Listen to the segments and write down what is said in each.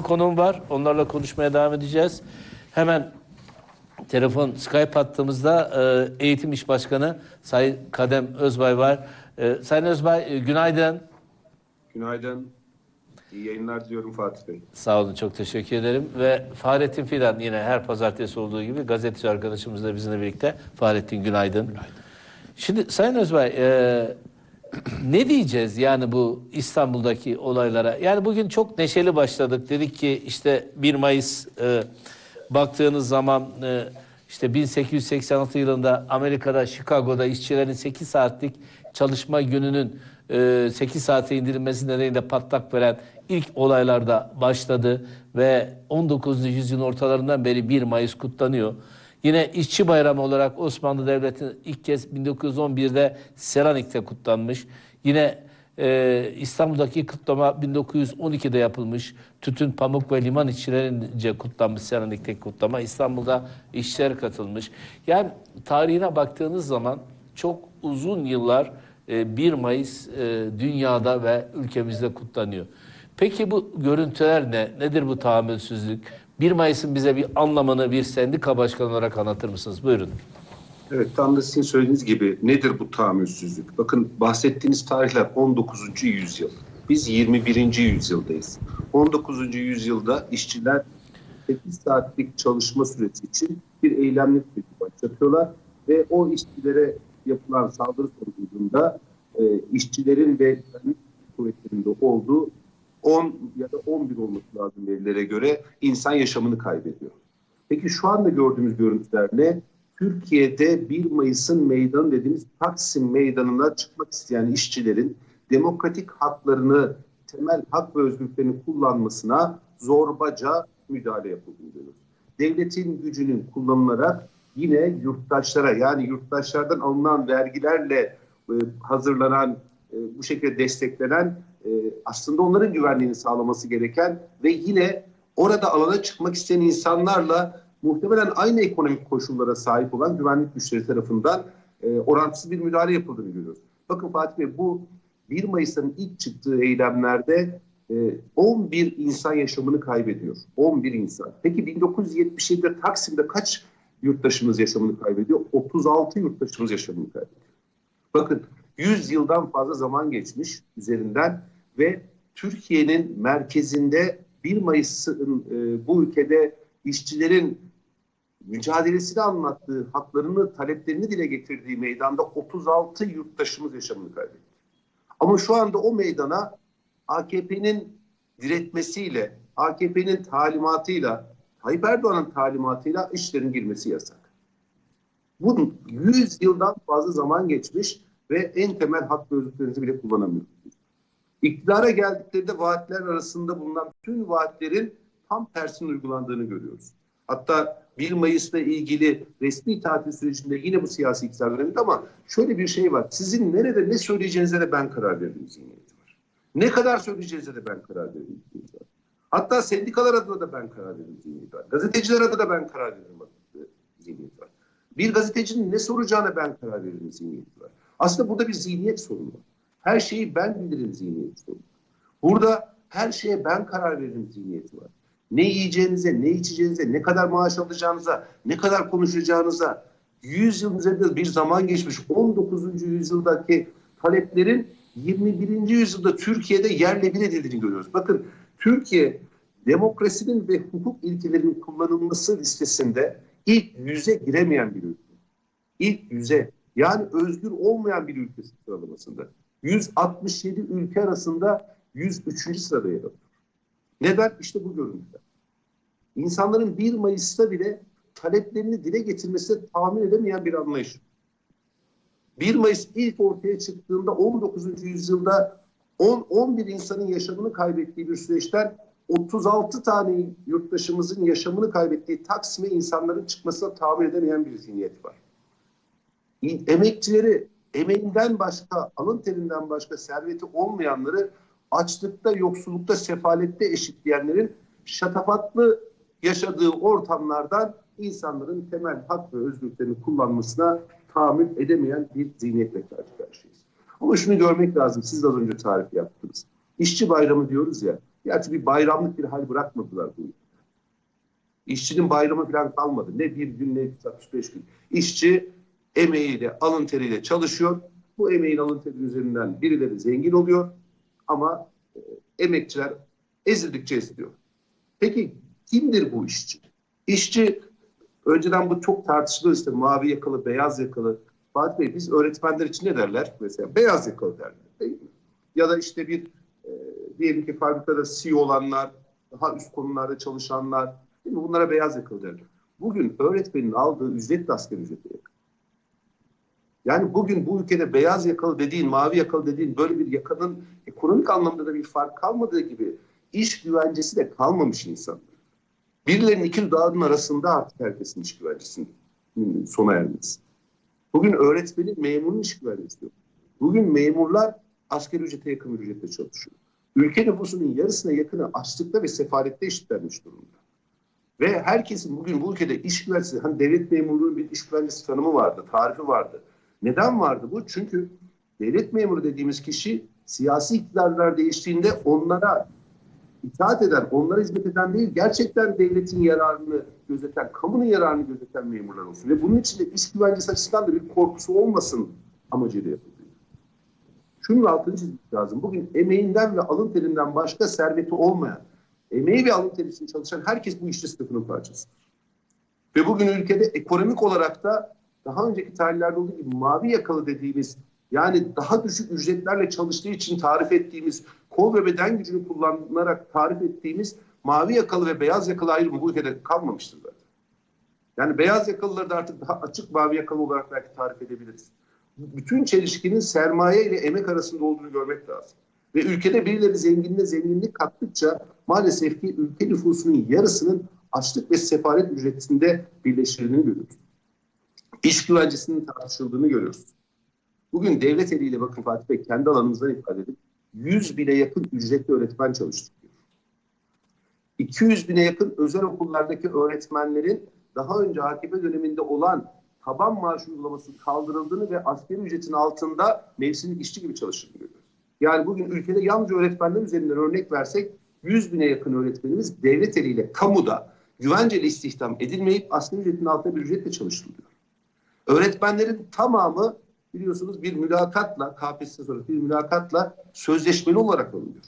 konuğum var. Onlarla konuşmaya devam edeceğiz. Hemen telefon Skype hattımızda e, Eğitim İş Başkanı Sayın Kadem Özbay var. E, Sayın Özbay e, günaydın. Günaydın. İyi yayınlar diliyorum Fatih Bey. Sağ olun çok teşekkür ederim. Ve Fahrettin Fidan yine her pazartesi olduğu gibi gazeteci arkadaşımız da bizimle birlikte. Fahrettin günaydın. Şimdi Sayın Özbay e, ne diyeceğiz yani bu İstanbul'daki olaylara? Yani bugün çok neşeli başladık. Dedik ki işte 1 Mayıs e, baktığınız zaman e, işte 1886 yılında Amerika'da Chicago'da işçilerin 8 saatlik çalışma gününün e, 8 saate indirilmesi nedeniyle patlak veren ilk olaylarda başladı ve 19. yüzyılın ortalarından beri 1 Mayıs kutlanıyor. Yine işçi bayramı olarak Osmanlı Devleti ilk kez 1911'de Selanik'te kutlanmış. Yine e, İstanbul'daki kutlama 1912'de yapılmış. Tütün, pamuk ve liman işçilerince kutlanmış Selanik'teki kutlama. İstanbul'da işçiler katılmış. Yani tarihine baktığınız zaman çok uzun yıllar e, 1 Mayıs e, dünyada ve ülkemizde kutlanıyor. Peki bu görüntüler ne? Nedir bu tahammülsüzlük? 1 Mayıs'ın bize bir anlamını bir sendika başkanı olarak anlatır mısınız? Buyurun. Evet tam da sizin söylediğiniz gibi nedir bu tahammülsüzlük? Bakın bahsettiğiniz tarihler 19. yüzyıl. Biz 21. yüzyıldayız. 19. yüzyılda işçiler 8 saatlik çalışma süresi için bir eylemlik süreci başlatıyorlar ve o işçilere yapılan saldırı sonucunda e, işçilerin ve kuvvetlerinde olduğu 10 ya da 11 olması lazım verilere göre insan yaşamını kaybediyor. Peki şu anda gördüğümüz görüntüler ne? Türkiye'de 1 Mayıs'ın meydanı dediğimiz Taksim Meydanı'na çıkmak isteyen işçilerin demokratik haklarını, temel hak ve özgürlüklerini kullanmasına zorbaca müdahale yapıldığını görüyoruz. Devletin gücünün kullanılarak yine yurttaşlara yani yurttaşlardan alınan vergilerle e, hazırlanan, e, bu şekilde desteklenen e, aslında onların güvenliğini sağlaması gereken ve yine orada alana çıkmak isteyen insanlarla muhtemelen aynı ekonomik koşullara sahip olan güvenlik güçleri tarafından e, orantısız bir müdahale yapıldığını görüyoruz. Bakın Fatih Bey bu 1 Mayıs'ın ilk çıktığı eylemlerde e, 11 insan yaşamını kaybediyor. 11 insan. Peki 1977'de Taksim'de kaç yurttaşımız yaşamını kaybediyor? 36 yurttaşımız yaşamını kaybediyor. Bakın 100 yıldan fazla zaman geçmiş üzerinden ve Türkiye'nin merkezinde 1 Mayıs'ın e, bu ülkede işçilerin mücadelesini anlattığı, haklarını, taleplerini dile getirdiği meydanda 36 yurttaşımız yaşamını kaybetti. Ama şu anda o meydana AKP'nin diretmesiyle, AKP'nin talimatıyla, Tayyip Erdoğan'ın talimatıyla işlerin girmesi yasak. Bunun 100 yıldan fazla zaman geçmiş ve en temel hak ve özgürlüklerinizi bile kullanamıyorsunuz. İktidara geldiklerinde vaatler arasında bulunan bütün vaatlerin tam tersinin uygulandığını görüyoruz. Hatta 1 Mayıs'la ilgili resmi tatil sürecinde yine bu siyasi iktidar döneminde ama şöyle bir şey var. Sizin nerede ne söyleyeceğinize de ben karar veririm zihniyeti var. Ne kadar söyleyeceğinize de ben karar veririm zihniyeti var. Hatta sendikalar adına da ben karar veririm zihniyeti var. Gazeteciler adına da ben karar veririm zihniyeti var. Bir gazetecinin ne soracağına ben karar veririm zihniyeti var. Aslında burada bir zihniyet sorunu var. Her şeyi ben bilirim zihniyeti sorunu. Burada her şeye ben karar veririm zihniyeti var. Ne yiyeceğinize, ne içeceğinize, ne kadar maaş alacağınıza, ne kadar konuşacağınıza 100 yıl üzerinde bir zaman geçmiş 19. yüzyıldaki taleplerin 21. yüzyılda Türkiye'de yerle bir edildiğini görüyoruz. Bakın Türkiye demokrasinin ve hukuk ilkelerinin kullanılması listesinde ilk yüze giremeyen bir ülke. İlk yüze yani özgür olmayan bir ülke sıralamasında. 167 ülke arasında 103. sırada yer alıyor. Neden? İşte bu görüntüler. İnsanların 1 Mayıs'ta bile taleplerini dile getirmesine tahammül edemeyen bir anlayış. 1 Mayıs ilk ortaya çıktığında 19. yüzyılda 10 11 insanın yaşamını kaybettiği bir süreçten 36 tane yurttaşımızın yaşamını kaybettiği Taksim'e insanların çıkmasına tahammül edemeyen bir zihniyet var. Emekçileri emeğinden başka, alın terinden başka serveti olmayanları açlıkta, yoksullukta, sefalette eşitleyenlerin şatafatlı yaşadığı ortamlardan insanların temel hak ve özgürlüklerini kullanmasına tahammül edemeyen bir zihniyetle karşı karşıyayız. Ama şunu görmek lazım, siz az önce tarif yaptınız. İşçi bayramı diyoruz ya, Gerçi bir bayramlık bir hal bırakmadılar bu. İşçinin bayramı falan kalmadı. Ne bir gün ne 65 gün. İşçi emeğiyle, alın teriyle çalışıyor. Bu emeğin alın teri üzerinden birileri zengin oluyor. Ama e, emekçiler ezildikçe eziliyor. Peki kimdir bu işçi? İşçi önceden bu çok tartışılır işte mavi yakalı, beyaz yakalı. Fatih Bey biz öğretmenler için ne derler? Mesela beyaz yakalı derler. Ya da işte bir e, diyelim ki fabrikada CEO olanlar, daha üst konularda çalışanlar, değil mi? bunlara beyaz yakalı derler. Bugün öğretmenin aldığı ücret de asgari ücrete. Yani bugün bu ülkede beyaz yakalı dediğin, mavi yakalı dediğin böyle bir yakanın ekonomik anlamda da bir fark kalmadığı gibi iş güvencesi de kalmamış insanlar. Birilerinin iki dudağının arasında artık herkesin iş güvencesinin sona ermesi. Bugün öğretmenin, memurun iş güvencesi yok. Bugün memurlar asgari ücrete yakın ücretle çalışıyor. Ülke nüfusunun yarısına yakını açlıkta ve sefalette eşitlenmiş durumda. Ve herkesin bugün bu ülkede iş güvencesi, hani devlet memurluğunun bir iş güvencesi tanımı vardı, tarifi vardı. Neden vardı bu? Çünkü devlet memuru dediğimiz kişi siyasi iktidarlar değiştiğinde onlara itaat eden, onlara hizmet eden değil, gerçekten devletin yararını gözeten, kamunun yararını gözeten memurlar olsun. Ve bunun için de iş güvencesi açısından da bir korkusu olmasın amacıyla yapılıyor. Şunun altını çizmek lazım. Bugün emeğinden ve alın terinden başka serveti olmayan, emeği ve alın teri için çalışan herkes bu işçi sınıfının parçası. Ve bugün ülkede ekonomik olarak da daha önceki tarihlerde olduğu gibi mavi yakalı dediğimiz yani daha düşük ücretlerle çalıştığı için tarif ettiğimiz kol ve beden gücünü kullanarak tarif ettiğimiz mavi yakalı ve beyaz yakalı ayrımı bu ülkede kalmamıştır zaten. Yani beyaz yakalıları da artık daha açık mavi yakalı olarak belki tarif edebiliriz. Bütün çelişkinin sermaye ile emek arasında olduğunu görmek lazım. Ve ülkede birileri zenginliğe zenginlik kattıkça maalesef ki ülke nüfusunun yarısının açlık ve sefalet ücretinde birleştirildiğini görüyoruz. İş güvencesinin tartışıldığını görüyoruz. Bugün devlet eliyle bakın Fatih Bey kendi alanımızdan ifade edip 100 bine yakın ücretli öğretmen çalıştırıyor. 200 bine yakın özel okullardaki öğretmenlerin daha önce AKP döneminde olan taban maaş uygulaması kaldırıldığını ve asgari ücretin altında mevsimlik işçi gibi çalıştığını görüyoruz. Yani bugün ülkede yalnızca öğretmenler üzerinden örnek versek 100 bine yakın öğretmenimiz devlet eliyle kamuda güvenceli istihdam edilmeyip asgari ücretin altında bir ücretle çalıştırılıyor. Öğretmenlerin tamamı biliyorsunuz bir mülakatla, KPSS sonrası bir mülakatla sözleşmeli olarak alınıyor.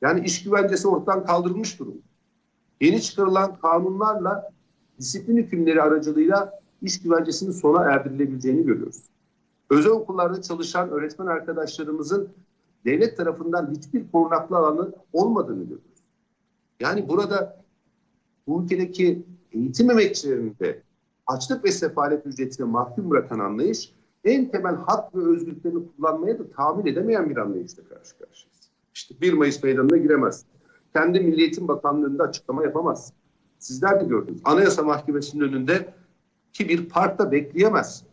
Yani iş güvencesi ortadan kaldırılmış durumda. Yeni çıkarılan kanunlarla disiplin hükümleri aracılığıyla iş güvencesinin sona erdirilebileceğini görüyoruz. Özel okullarda çalışan öğretmen arkadaşlarımızın devlet tarafından hiçbir korunaklı alanı olmadığını görüyoruz. Yani burada bu ülkedeki eğitim emekçilerinin de açlık ve sefalet ücretine mahkum bırakan anlayış en temel hak ve özgürlüklerini kullanmaya da tahammül edemeyen bir anlayışla karşı karşıyayız. İşte 1 Mayıs meydanına giremez. Kendi Milli Eğitim Bakanlığı'nda açıklama yapamaz. Sizler de gördünüz. Anayasa Mahkemesi'nin önünde ki bir parkta bekleyemez.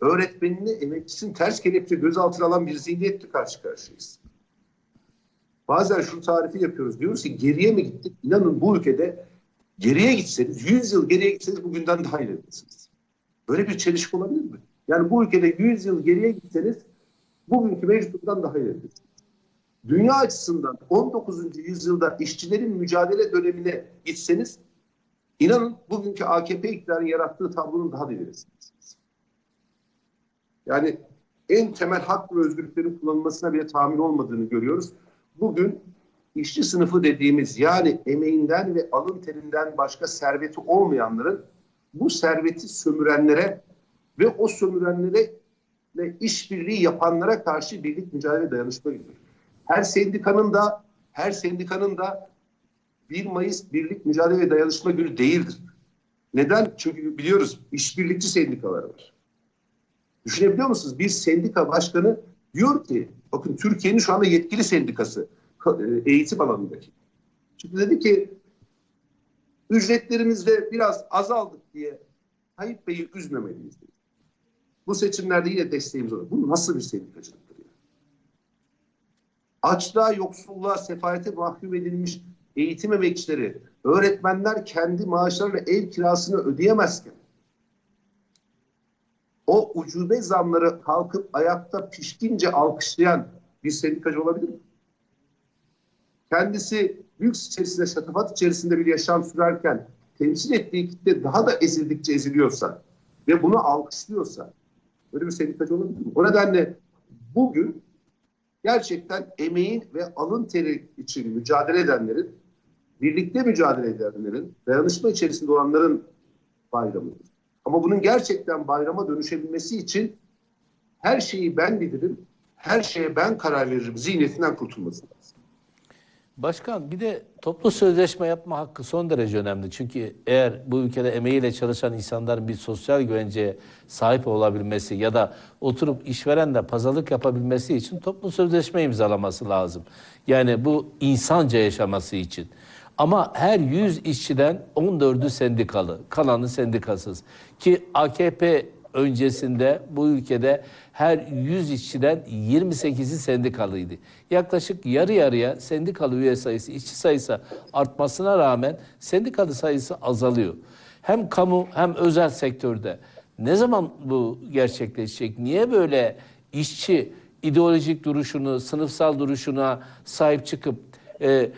Öğretmenini, emekçisini ters kelepçe gözaltına alan bir zihniyetle karşı karşıyayız. Bazen şu tarifi yapıyoruz. Diyoruz ki geriye mi gittik? İnanın bu ülkede geriye gitseniz, 100 yıl geriye gitseniz bugünden daha ileridesiniz. Böyle bir çelişki olabilir mi? Yani bu ülkede 100 yıl geriye gitseniz bugünkü mevcuttan daha ileridesiniz. Dünya açısından 19. yüzyılda işçilerin mücadele dönemine gitseniz inanın bugünkü AKP iktidarının yarattığı tablonun daha da ilerisindesiniz. Yani en temel hak ve özgürlüklerin kullanılmasına bile tahammül olmadığını görüyoruz. Bugün işçi sınıfı dediğimiz yani emeğinden ve alın terinden başka serveti olmayanların bu serveti sömürenlere ve o sömürenlere ve işbirliği yapanlara karşı birlik mücadele dayanışma gidiyor. Her sendikanın da her sendikanın da 1 Mayıs Birlik Mücadele ve Dayanışma Günü değildir. Neden? Çünkü biliyoruz işbirlikçi sendikalar var. Düşünebiliyor musunuz? Bir sendika başkanı diyor ki bakın Türkiye'nin şu anda yetkili sendikası eğitim alanındaki. Çünkü dedi ki ücretlerimizde biraz azaldık diye Tayyip Bey'i üzmemeliyiz. Dedi. Bu seçimlerde yine desteğimiz olur. Bu nasıl bir sendikacılıktır? Yani? Açlığa, yoksulluğa, sefalete mahkum edilmiş eğitim emekçileri, öğretmenler kendi maaşlarıyla ev kirasını ödeyemezken o ucube zamları kalkıp ayakta pişkince alkışlayan bir sendikacı olabilir mi? Kendisi lüks içerisinde, şatafat içerisinde bir yaşam sürerken temsil ettiği kitle daha da ezildikçe eziliyorsa ve bunu alkışlıyorsa böyle bir sendikacı olabilir mi? O nedenle bugün gerçekten emeğin ve alın teri için mücadele edenlerin, birlikte mücadele edenlerin, dayanışma içerisinde olanların bayramıdır. Ama bunun gerçekten bayrama dönüşebilmesi için her şeyi ben bilirim, her şeye ben karar veririm zihniyetinden kurtulması lazım. Başkan bir de toplu sözleşme yapma hakkı son derece önemli. Çünkü eğer bu ülkede emeğiyle çalışan insanların bir sosyal güvenceye sahip olabilmesi ya da oturup işverenle pazarlık yapabilmesi için toplu sözleşme imzalaması lazım. Yani bu insanca yaşaması için. Ama her 100 işçiden 14'ü sendikalı, kalanı sendikasız. Ki AKP öncesinde bu ülkede her 100 işçiden 28'i sendikalıydı. Yaklaşık yarı yarıya sendikalı üye sayısı, işçi sayısı artmasına rağmen sendikalı sayısı azalıyor. Hem kamu hem özel sektörde. Ne zaman bu gerçekleşecek? Niye böyle işçi ideolojik duruşunu, sınıfsal duruşuna sahip çıkıp e,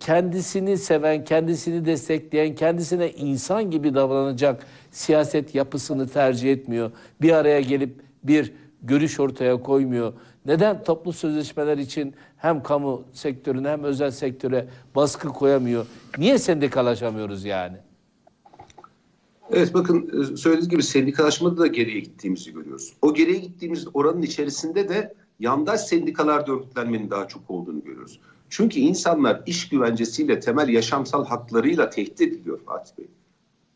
kendisini seven, kendisini destekleyen, kendisine insan gibi davranacak siyaset yapısını tercih etmiyor. Bir araya gelip bir görüş ortaya koymuyor. Neden toplu sözleşmeler için hem kamu sektörüne hem özel sektöre baskı koyamıyor? Niye sendikalaşamıyoruz yani? Evet bakın e, söylediğiniz gibi sendikalaşmada da geriye gittiğimizi görüyoruz. O geriye gittiğimiz oranın içerisinde de yandaş sendikalarda örgütlenmenin daha çok olduğunu görüyoruz. Çünkü insanlar iş güvencesiyle, temel yaşamsal haklarıyla tehdit ediliyor Fatih Bey.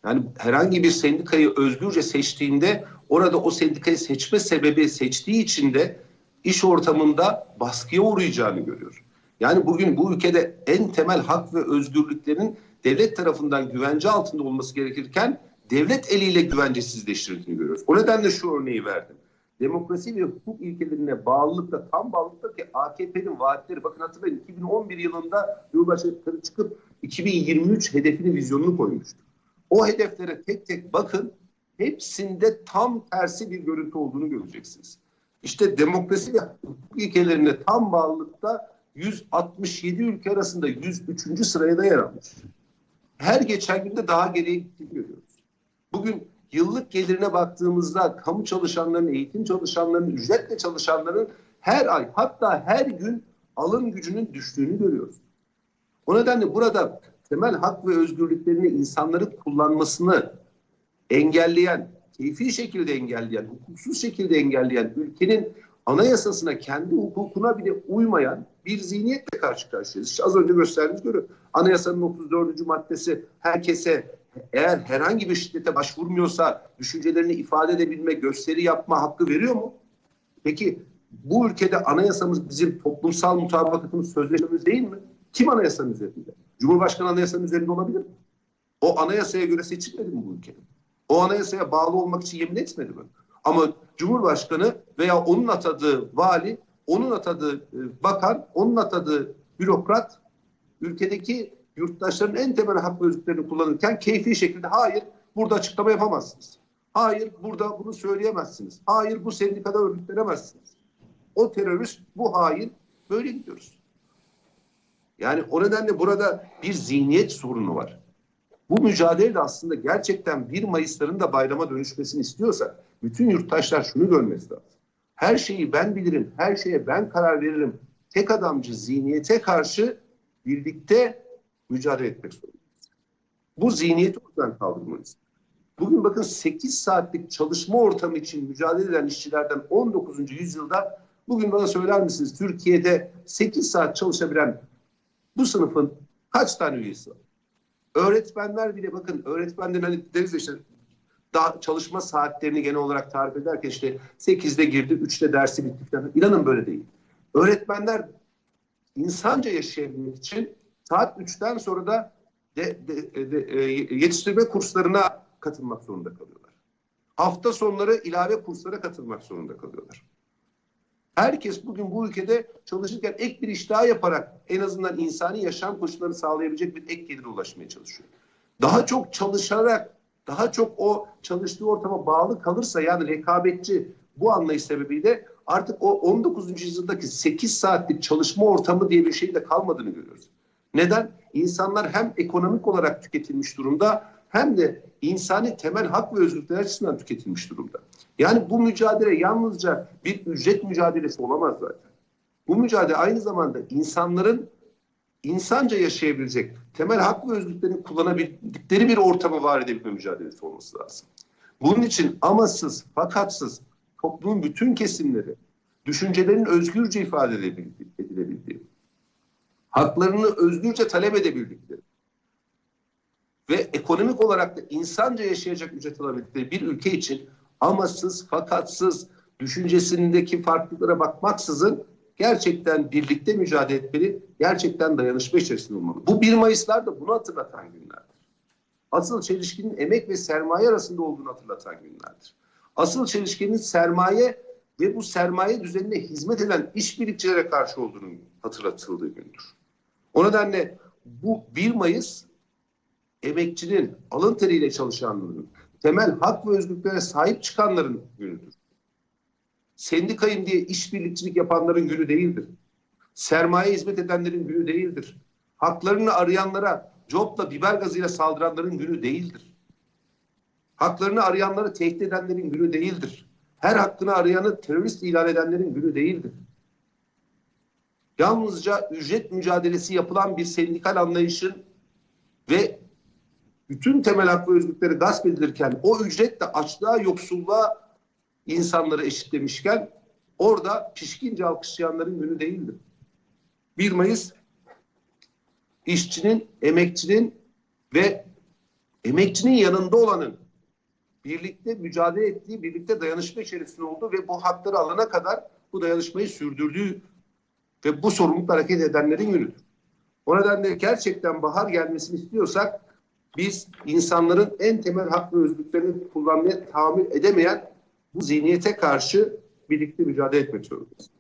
Yani herhangi bir sendikayı özgürce seçtiğinde orada o sendikayı seçme sebebi seçtiği için de iş ortamında baskıya uğrayacağını görüyor. Yani bugün bu ülkede en temel hak ve özgürlüklerin devlet tarafından güvence altında olması gerekirken devlet eliyle güvencesizleştirildiğini görüyoruz. O nedenle şu örneği verdim. Demokrasi ve hukuk ilkelerine bağlılıkla, tam bağlılıkla ki AKP'nin vaatleri, bakın hatırlayın 2011 yılında Cumhurbaşkanı çıkıp 2023 hedefini, vizyonunu koymuştu. O hedeflere tek tek bakın, hepsinde tam tersi bir görüntü olduğunu göreceksiniz. İşte demokrasi ve hukuk ilkelerine tam bağlılıkta 167 ülke arasında 103. sıraya da yer almış. Her geçen günde daha geriye gittiğini görüyoruz. Bugün yıllık gelirine baktığımızda kamu çalışanlarının, eğitim çalışanlarının, ücretle çalışanların her ay hatta her gün alım gücünün düştüğünü görüyoruz. O nedenle burada temel hak ve özgürlüklerini insanların kullanmasını engelleyen, keyfi şekilde engelleyen, hukuksuz şekilde engelleyen ülkenin anayasasına, kendi hukukuna bile uymayan bir zihniyetle karşı karşıyayız. İşte az önce gösterdiğiniz gibi anayasanın 34. maddesi herkese eğer herhangi bir şiddete başvurmuyorsa düşüncelerini ifade edebilme, gösteri yapma hakkı veriyor mu? Peki bu ülkede anayasamız bizim toplumsal mutabakatımız, sözleşmemiz değil mi? Kim anayasanın üzerinde? Cumhurbaşkanı anayasanın üzerinde olabilir mi? O anayasaya göre seçilmedi mi bu ülkede? O anayasaya bağlı olmak için yemin etmedi mi? Ama Cumhurbaşkanı veya onun atadığı vali, onun atadığı e, bakan, onun atadığı bürokrat ülkedeki yurttaşların en temel hak özgürlüklerini kullanırken keyfi şekilde hayır burada açıklama yapamazsınız. Hayır burada bunu söyleyemezsiniz. Hayır bu sendikada örgütlenemezsiniz. O terörist, bu hain böyle gidiyoruz. Yani o nedenle burada bir zihniyet sorunu var. Bu mücadele de aslında gerçekten 1 Mayıs'ların da bayrama dönüşmesini istiyorsa bütün yurttaşlar şunu görmesi lazım. Her şeyi ben bilirim, her şeye ben karar veririm. Tek adamcı zihniyete karşı birlikte mücadele etmek zorundayız. Bu zihniyeti ortadan kaldırmalıyız. Bugün bakın 8 saatlik çalışma ortamı için mücadele eden işçilerden 19. yüzyılda bugün bana söyler misiniz Türkiye'de 8 saat çalışabilen bu sınıfın kaç tane üyesi var? Öğretmenler bile bakın öğretmenlerin hani deriz işte daha çalışma saatlerini genel olarak tarif ederken işte 8'de girdi, 3'te dersi bitti falan. İnanın böyle değil. Öğretmenler insanca yaşayabilmek için saat 3'ten sonra da de, de, de, e, yetiştirme kurslarına katılmak zorunda kalıyorlar. Hafta sonları ilave kurslara katılmak zorunda kalıyorlar. Herkes bugün bu ülkede çalışırken ek bir iş daha yaparak en azından insani yaşam koşullarını sağlayabilecek bir ek gelire ulaşmaya çalışıyor. Daha çok çalışarak, daha çok o çalıştığı ortama bağlı kalırsa yani rekabetçi bu anlayış sebebiyle artık o 19. yüzyıldaki 8 saatlik çalışma ortamı diye bir şeyin de kalmadığını görüyoruz. Neden? İnsanlar hem ekonomik olarak tüketilmiş durumda hem de insani temel hak ve özgürlükler açısından tüketilmiş durumda. Yani bu mücadele yalnızca bir ücret mücadelesi olamaz zaten. Bu mücadele aynı zamanda insanların insanca yaşayabilecek, temel hak ve özgürlüklerini kullanabildikleri bir ortamı var edebilme mücadelesi olması lazım. Bunun için amasız, fakatsız toplumun bütün kesimleri düşüncelerinin özgürce ifade edilebildiği, haklarını özgürce talep edebildikleri ve ekonomik olarak da insanca yaşayacak ücret alabildikleri bir ülke için amasız, fakatsız, düşüncesindeki farklılıklara bakmaksızın gerçekten birlikte mücadele etmeli, gerçekten dayanışma içerisinde olmalı. Bu 1 Mayıs'lar da bunu hatırlatan günlerdir. Asıl çelişkinin emek ve sermaye arasında olduğunu hatırlatan günlerdir. Asıl çelişkinin sermaye ve bu sermaye düzenine hizmet eden işbirlikçilere karşı olduğunu hatırlatıldığı gündür. O nedenle bu 1 Mayıs emekçinin, alın teriyle çalışanların, temel hak ve özgürlüklere sahip çıkanların günüdür. Sendikayım diye işbirlikçilik yapanların günü değildir. Sermaye hizmet edenlerin günü değildir. Haklarını arayanlara copla, biber gazıyla saldıranların günü değildir. Haklarını arayanları tehdit edenlerin günü değildir. Her hakkını arayanı terörist ilan edenlerin günü değildir. Yalnızca ücret mücadelesi yapılan bir sendikal anlayışın ve bütün temel hak ve özgürlükleri gasp edilirken o ücret de açlığa, yoksulluğa insanları eşitlemişken orada pişkince alkışlayanların günü değildir. 1 Mayıs işçinin, emekçinin ve emekçinin yanında olanın birlikte mücadele ettiği, birlikte dayanışma içerisinde olduğu ve bu hakları alana kadar bu dayanışmayı sürdürdüğü ve bu sorumlulukla hareket edenlerin günüdür. O nedenle gerçekten bahar gelmesini istiyorsak biz insanların en temel hak ve özgürlüklerini kullanmaya tahammül edemeyen bu zihniyete karşı birlikte mücadele etmek zorundayız.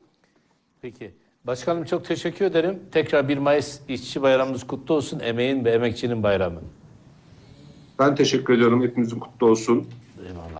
Peki. Başkanım çok teşekkür ederim. Tekrar 1 Mayıs İşçi Bayramımız kutlu olsun. Emeğin ve emekçinin bayramı. Ben teşekkür ediyorum. Hepinizin kutlu olsun. Eyvallah.